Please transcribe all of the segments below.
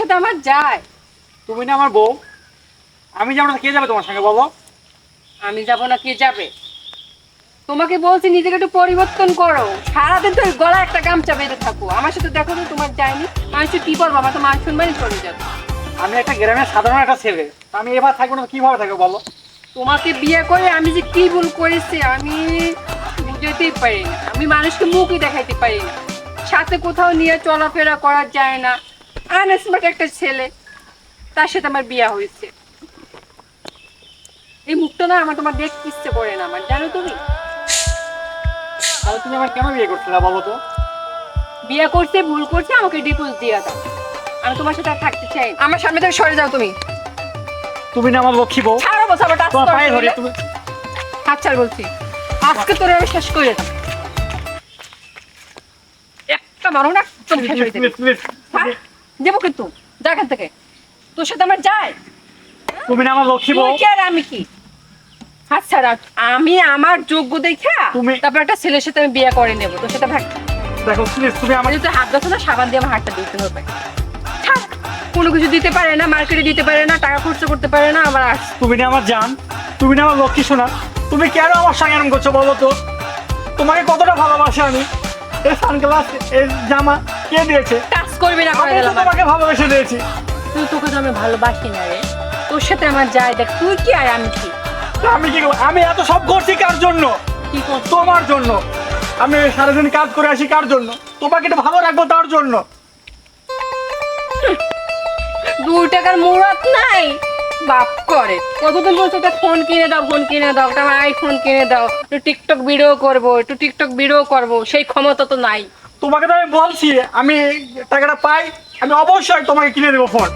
সাথে আমার যায়। তুমি না আমার বউ? আমি যাব না কে যাবে তোমার সঙ্গে বলো? আমি যাব না কে যাবে? তোমাকে বলছি নিজেকে একটু পরিবর্তন করো। সারাদিন তো গলা একটা গামছা বেঁধে থাকো। আমার সাথে দেখো তো তোমার যায়নি আমি মানুষ কি করব আমার তো মান সম্মানই চলে যাবে। আমি একটা গ্রামের সাধারণ একটা ছেলে। আমি এবার থাকব না কীভাবে থাকব বলো? তোমাকে বিয়ে করে আমি যে কি ভুল করেছি আমি বুঝতেই পারি না আমি মানুষকে মুখই দেখাইতে পারি না সাথে কোথাও নিয়ে চলাফেরা করা যায় না। আনস্মার্ট একটা ছেলে তার সাথে আমার বিয়ে হয়েছে। এই মুখটা না আমার তোমার দেখতে ইচ্ছে করে না আমার জানো তুমি? তাহলে তুমি আমার কেন বিয়ে করছিলে বলো তো? বিয়ে করছে ভুল করছে আমাকে ডিভোর্স দিয়ে দাও। আমি তোমার সাথে আর থাকতে চাই না। আমার সামনে থেকে সরে যাও তুমি। তুমি না আমার লক্ষ্মী বউ। ছাড়ো বসে আবার টাচ তোমার পায়ে ধরে তুমি হাত ছাড় বলছি। আজকে তোর আমি শেষ করে দাও একটা মারো না একদম শেষ হয়ে যাবে হ্যাঁ? দেবো কিন্তু এখান থেকে। তোর সাথে আমার যায়। তুমি না আমার লক্ষ্মী বউ। কি আর আমি কি? হাত ছাড়া আমি আমার যোগ্য দেখা তুমি- তারপর একটা ছেলের সাথে আমি বিয়ে করে নেব তোর সাথে ভাগ। দেখো প্লিজ তুমি আমার যদি হাত না সাবান দিয়ে আমার হাতটা দিতে হবে। কোনো কিছু দিতে পারে না মার্কেটে দিতে পারে না টাকা খরচ করতে পারে না আমার তুমি না আমার জান তুমি না আমার লক্ষ্মী শোনা তুমি কেন আমার সঙ্গে এরকম করছ বলো তো? তোমাকে কতটা ভালোবাসি আমি? এই সানগ্লাস এই জামা কে দিয়েছে? করবি না করে দিলাম তোমাকে ভালোবেসে দিয়েছি। তুই তোকে তো আমি ভালোবাসি না রে। তোর সাথে আমার যায় দেখ তুই কি আর আমি কি? তা আমি কি? আমি এত সব করছি কার জন্য? কি তোমার জন্য। আমি সারাদিন কাজ করে আসি কার জন্য? তোমাকে একটু ভালো রাখব তার জন্য। দুই টাকার মুরাত নাই। বাপ করে। কতদিন বলছো একটা ফোন কিনে দাও ফোন কিনে দাও একটা আইফোন কিনে দাও একটু টিকটক ভিডিও করব একটু টিকটক ভিডিও করব সেই ক্ষমতা তো নাই। তোমাকে তো আমি বলছি আমি টাকাটা পাই আমি অবশ্যই তোমাকে কিনে দেবো ফোন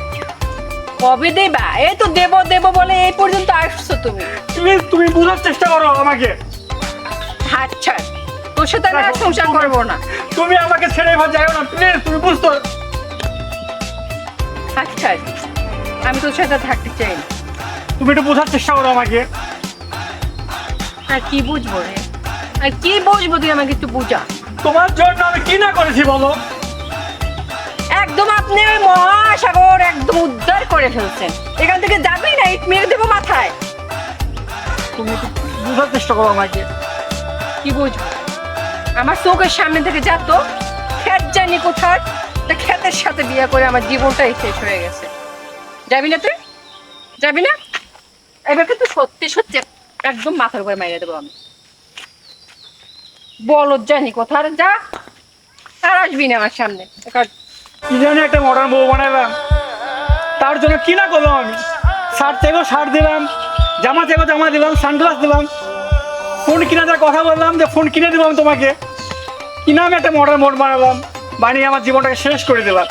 কবে দেবা? এই তো দেবো দেবো বলে এই পর্যন্ত আসছো তুমি। প্লিজ তুমি বোঝার চেষ্টা করো আমাকে। ছাড় তোর সাথে আমি আর সংসার করব না। তুমি আমাকে ছেড়ে এবার যাও না প্লিজ তুমি বুঝতো ছাড় আমি তোর সাথে থাকতে চাই না। তুমি একটু বোঝার চেষ্টা করো আমাকে। আর কি বুঝব রে? আর কি বুঝব তুই আমাকে একটু বুঝা? তোমার জন্য আমি কি না করেছি বলো? একদম আপনি ওই মহাসাগর একদম উদ্ধার করে ফেলছেন। এখান থেকে যাবি না ইট মেরে দেবো মাথায়। তুমি বোঝার চেষ্টা করো আমাকে। কি বুঝব? আমার চোখের সামনে থেকে যা তো খেত জানি কোথার তা খেতের সাথে বিয়ে করে আমার জীবনটাই শেষ হয়ে গেছে। যাবি না তুই? যাবি না? এবার কিন্তু সত্যি সত্যি একদম মাথার উপরে মাইরে দেবো আমি। বলো জানি কোথার যা। আর আসবি না আমার সামনে। কি জানি একটা মডার্ন বউ বানালাম তার জন্য কি না করলাম আমি? শার্ট থেকেও শার্ট দিলাম, জামা থেকেও জামা দিলাম সানগ্লাস দিলাম। ফোন কিনা যা কথা বললাম যে ফোন কিনে দিলাম তোমাকে। কিনা আমি একটা মডার্ন বোর্ড বানালাম, বানিয়ে আমার জীবনটাকে শেষ করে দিলাম।